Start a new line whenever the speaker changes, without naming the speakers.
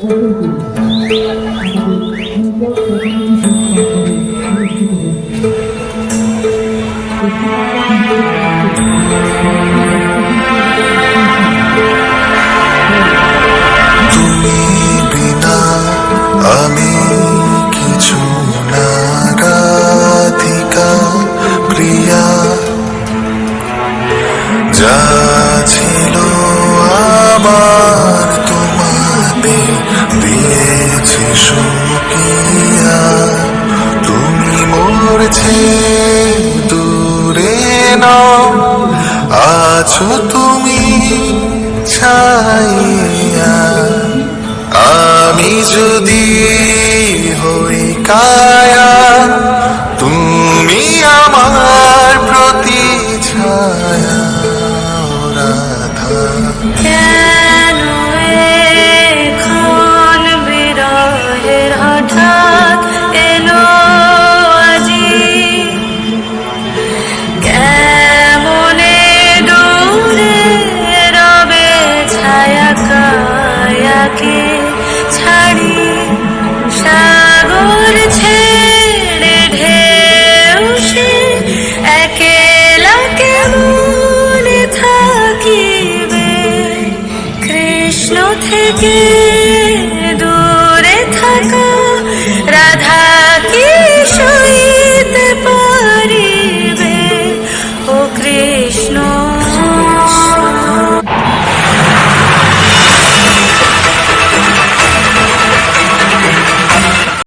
Thank you. আছো তুমি ছাইয়া আমি যদি হই কায়া তুমি আমার প্রতি ছায়া।
কৃষ্ণ থেকে